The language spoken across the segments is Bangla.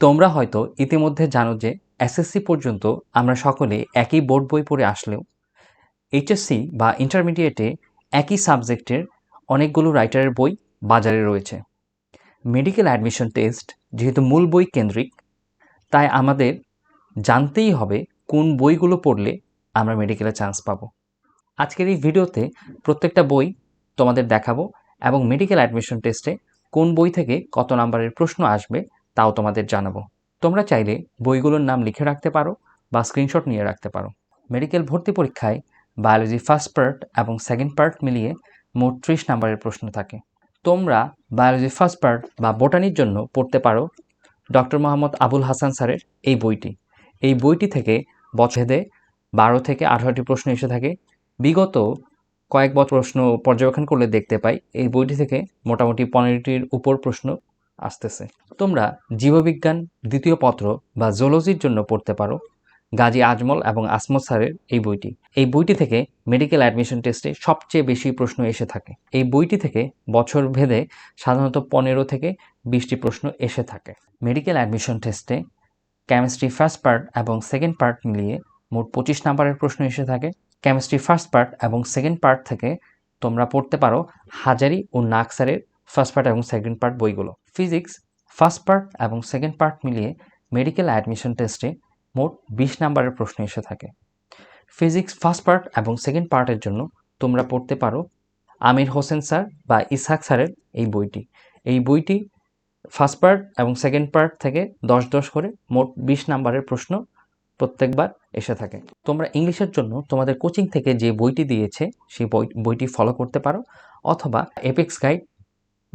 তোমরা হয়তো ইতিমধ্যে জানো যে এসএসসি পর্যন্ত আমরা সকলে একই বোর্ড বই পড়ে আসলেও এইচএসসি বা ইন্টারমিডিয়েটে একই সাবজেক্টের অনেকগুলো রাইটারের বই বাজারে রয়েছে। মেডিকেল অ্যাডমিশন টেস্ট যেহেতু মূল বই কেন্দ্রিক, তাই আমাদের জানতেই হবে কোন বইগুলো পড়লে আমরা মেডিকেলে চান্স পাবো। আজকের এই ভিডিওতে প্রত্যেকটা বই তোমাদের দেখাবো এবং মেডিকেল অ্যাডমিশন টেস্টে কোন বই থেকে কত নাম্বারের প্রশ্ন আসবে তাও তোমাদের জানাব। তোমরা চাইলে বইগুলোর নাম লিখে রাখতে পারো বা স্ক্রিনশট নিয়ে রাখতে পারো। মেডিকেল ভর্তি পরীক্ষায় বায়োলজি ফার্স্ট পার্ট এবং সেকেন্ড পার্ট মিলিয়ে মোট ত্রিশ নাম্বারের প্রশ্ন থাকে। তোমরা বায়োলজি ফার্স্ট পার্ট বা বোটানির জন্য পড়তে পারো ডক্টর মোহাম্মদ আবুল হাসান স্যারের এই বইটি। এই বইটি থেকে বছরে বারো থেকে আঠারোটি প্রশ্ন এসে থাকে। বিগত কয়েক বছর প্রশ্ন পর্যবেক্ষণ করলে দেখতে পাই, এই বইটি থেকে মোটামুটি পনেরোটির উপর প্রশ্ন আসতেছে। তোমরা জীববিজ্ঞান, দ্বিতীয় পত্র বা জোলজির জন্য পড়তে পারো। গাজী আজমল এবং আসমত স্যারের এই বইটি। এই বইটি থেকে মেডিকেল অ্যাডমিশন টেস্টে সবচেয়ে বেশি প্রশ্ন এসে থাকে। এই বইটি থেকে বছর ভেদে সাধারণত পনেরো থেকে বিশটি প্রশ্ন এসে থাকে। মেডিকেল অ্যাডমিশন টেস্টে কেমিস্ট্রি ফার্স্ট পার্ট এবং সেকেন্ড পার্ট মিলিয়ে মোট পঁচিশ নাম্বারের প্রশ্ন এসে থাকে। কেমিস্ট্রি ফার্স্ট পার্ট এবং সেকেন্ড পার্ট থেকে তোমরা পড়তে পারো হাজারি ও নাকসারের ফার্স্ট পার্ট এবং সেকেন্ড পার্ট বইগুলো। ফিজিক্স, ফার্স্ট পার্ট এবং সেকেন্ড পার্ট মিলিয়ে মেডিকেল অ্যাডমিশন টেস্টে মোট বিশ নাম্বারের প্রশ্ন এসে থাকে। ফিজিক্স, ফার্স্ট পার্ট এবং সেকেন্ড পার্টের জন্য তোমরা পড়তে পারো আমির হোসেন স্যার বা ইসহাক স্যারের এই বইটি। এই বইটি ফার্স্ট পার্ট এবং সেকেন্ড পার্ট থেকে দশ দশ করে মোট বিশ নাম্বারের প্রশ্ন প্রত্যেকবার এসে থাকে। তোমরা ইংলিশের জন্য তোমাদের কোচিং থেকে যে বইটি দিয়েছে, সেই বই, বইটি ফলো করতে পারো অথবা এপেক্স গাইড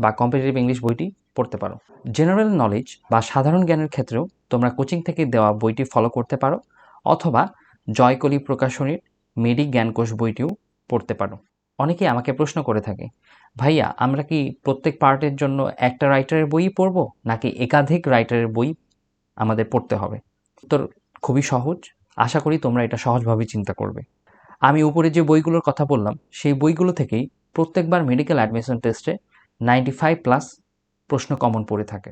বা কম্পিটিটিভ ইংলিশ বইটি পড়তে পারো। জেনারেল নলেজ বা সাধারণ জ্ঞানের ক্ষেত্রেও তোমরা কোচিং থেকে দেওয়া বইটি ফলো করতে পারো, অথবা জয়কলি প্রকাশনীর মেডি জ্ঞানকোষ বইটিও পড়তে পারো। অনেকেই আমাকে প্রশ্ন করে থাকে, ভাইয়া, আমরা কি প্রত্যেক পার্টের জন্য একটা রাইটারের বই পড়ব, নাকি একাধিক রাইটারের বই আমাদের পড়তে হবে? তোর খুবই সহজ, আশা করি তোমরা এটা সহজভাবে চিন্তা করবে। আমি উপরে যে বইগুলোর কথা বললাম, সেই বইগুলো থেকেই প্রত্যেকবার মেডিকেল অ্যাডমিশন টেস্টে নাইনটি ফাইভ প্লাস প্রশ্ন কমন পড়ে থাকে।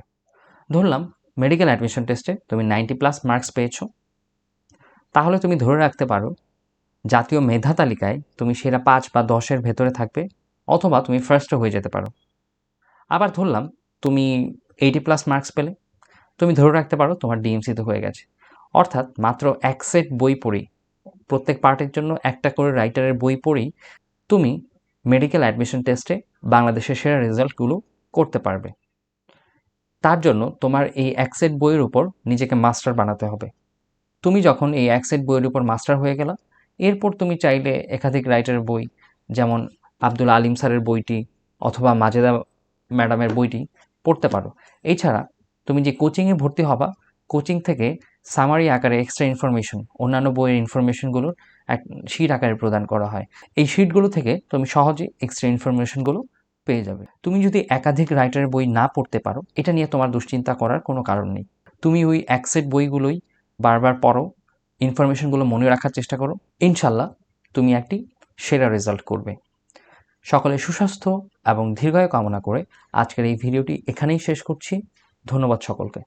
ধরলাম মেডিকেল অ্যাডমিশন টেস্টে তুমি নাইনটি প্লাস মার্কস পেয়েছ। তাহলে তুমি ধরে রাখতে পারো, জাতীয় মেধা তালিকায় তুমি সেরা পাঁচ বা দশের ভেতরে থাকবে, অথবা তুমি ফার্স্টও হয়ে যেতে পারো। আবার ধরলাম, তুমি এইটি প্লাস মার্কস পেলে, তুমি ধরে রাখতে পারো তোমার ডিএমসিতে হয়ে গেছে। অর্থাৎ মাত্র এক সেট বই পড়েই, প্রত্যেক পার্টের জন্য একটা করে রাইটারের বই পড়েই তুমি মেডিকেল অ্যাডমিশন টেস্টে বাংলাদেশের সেরা রেজাল্টগুলো করতে পারবে। তার জন্য তোমার এই এক সেট বইয়ের উপর নিজেকে মাস্টার বানাতে হবে। তুমি যখন এই এক সেট বইয়ের উপর মাস্টার হয়ে গেলা, এরপর তুমি চাইলে একাধিক রাইটারের বই, যেমন আব্দুল আলিম স্যারের বইটি অথবা মাজেদা ম্যাডামের বইটি পড়তে পারো। এছাড়া তুমি যে কোচিংয়ে ভর্তি হবা কোচিং থেকে সামারি আকারে এক্সট্রা ইনফরমেশন অন্যান্য বইয়ের ইনফরমেশনগুলোর এক শিট আকারে প্রদান করা হয়। এই শিটগুলো থেকে তুমি সহজে এক্সট্রা ইনফরমেশনগুলো পেয়ে যাবে। তুমি যদি একাধিক রাইটারের বই না পড়তে পারো, এটা নিয়ে তোমার দুশ্চিন্তা করার কোনো কারণ নেই। তুমি ওই এক সেট বইগুলোই বারবার পড়ো ইনফরমেশনগুলো মনে রাখার চেষ্টা করো, ইনশাল্লাহ তুমি একটি সেরা রেজাল্ট করবে। সকলে সুস্বাস্থ্য এবং দীর্ঘায়ু কামনা করে আজকের এই ভিডিওটি এখানেই শেষ করছি। ধন্যবাদ সকলকে।